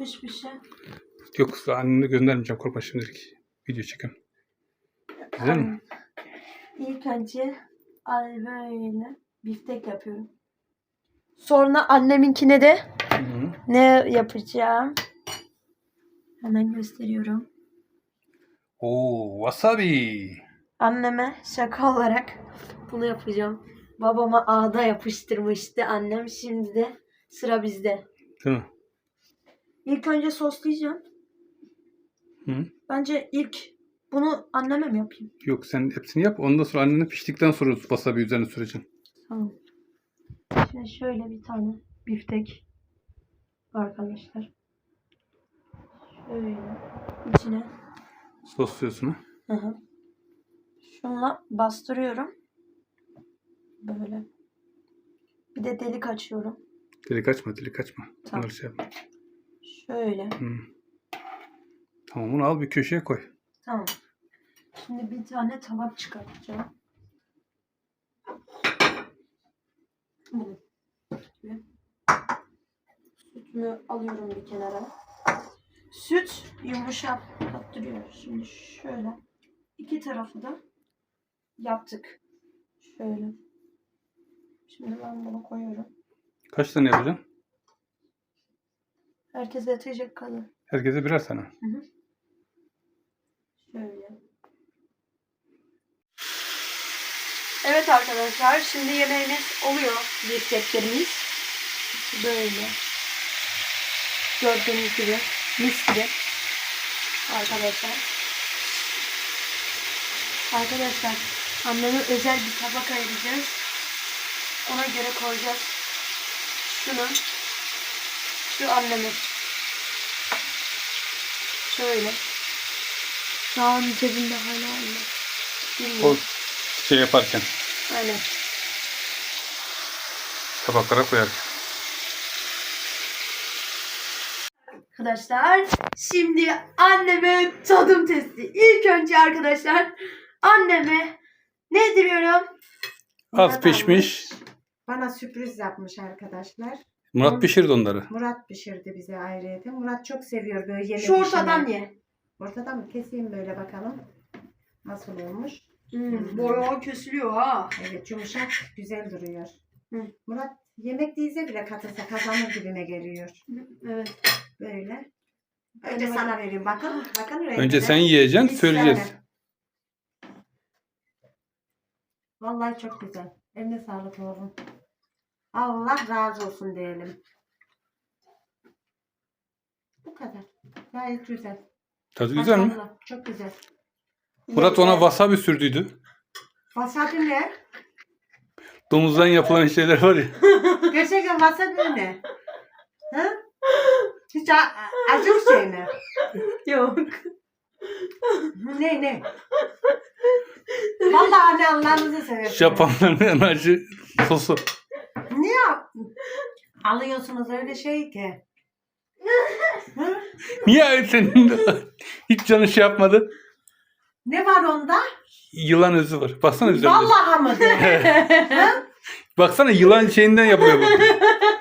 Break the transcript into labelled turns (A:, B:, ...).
A: Hiçbir şey.
B: Yok anneni göndermeyeceğim korkma şimdilik. Video çekim. Güzel mi?
A: İlk önce böyle biftek yapıyorum. Sonra anneminkine de
B: Hı -hı.
A: ne yapacağım? Hemen gösteriyorum.
B: Oo wasabi.
A: Anneme şaka olarak bunu yapacağım. Babama ağda yapıştırmıştı annem. Şimdi de sıra bizde.
B: Değil mi?
A: İlk önce soslayacağım.
B: Hı.
A: Bence ilk bunu anneme mi yapayım?
B: Yok sen hepsini yap. Ondan sonra annene piştikten sonra wasabi üzerine süreceksin.
A: Tamam. Şimdi şöyle bir tane biftek arkadaşlar. Şöyle içine
B: Sosluyorsun ha.
A: hı hı. şunla bastırıyorum. Böyle. Bir de delik açıyorum.
B: Delik açma delik açma.
A: Tamam.
B: Bunları şey yapma.
A: Şöyle.
B: Hı. Tamam bunu al bir köşeye koy.
A: Tamam. Şimdi bir tane tabak çıkartacağım. Bunu. Sütümü alıyorum bir kenara. Süt yumuşak attırıyor. Şimdi şöyle. iki tarafı da yaptık. Şöyle. Şimdi ben bunu koyuyorum.
B: Kaç tane yapacaksın?
A: Herkese yetecek kadar.
B: Herkese birer tane.
A: Hı hı. Şöyle. Evet arkadaşlar şimdi yemeğimiz oluyor bifteklerimiz. Böyle. Gördüğünüz gibi mis gibi. Arkadaşlar. Arkadaşlar anneme özel bir tabak ayıracağız. Ona göre koyacağız. Şunu. Şu annemin. Şöyle. Şu an cebimde hala anne.
B: O
A: Bilmiyorum.
B: şey yaparken
A: Aynen.
B: tabaklara koyar.
A: Arkadaşlar şimdi anneme tadım testi. İlk önce arkadaşlar anneme ne diyorum?
B: Az pişmiş.
C: Bana sürpriz yapmış arkadaşlar.
B: Murat pişirdi onları.
C: Murat pişirdi bize ayrıyeten. Murat çok seviyor böyle yemek
A: Şu ortadan ye.
C: Ortadan mı? Keseyim böyle bakalım. Nasıl olmuş?
A: Hmm, bayağı kesiliyor ha.
C: Evet yumuşak güzel duruyor.
A: Hı.
C: Murat yemek değilse bile katılsa kazanır gibime geliyor.
A: Evet.
C: Böyle. Önce sana vereyim bakın. Bakın rengine.
B: Önce sen yiyeceksin
C: Hiç
B: söyleyeceğiz.
C: sevmem. Vallahi çok güzel. Eline sağlık oğlum. Allah razı olsun diyelim. Bu kadar. Gayet güzel.
B: Tadı güzel mi?
C: Maşallah, Çok güzel.
B: Murat ona wasabi sürdüydü.
C: Wasabi ne?
B: Domuzdan yapılan şeyler var ya.
C: Gerçekten wasabi ne? Ha? Hiç a- acı bir şey mi?
A: Yok.
C: Ne ne? Vallahi anne Allah'ınızı seversen.
B: Japonların acı sosu.
C: Alıyorsunuz öyle şey ki?
B: Niye senin hiç canı şey yapmadı?
C: Ne var onda?
B: Yılan özü var. Baksana üzerinde.
C: Vallahi mı?
B: Baksana yılan şeyinden yapıyor bu.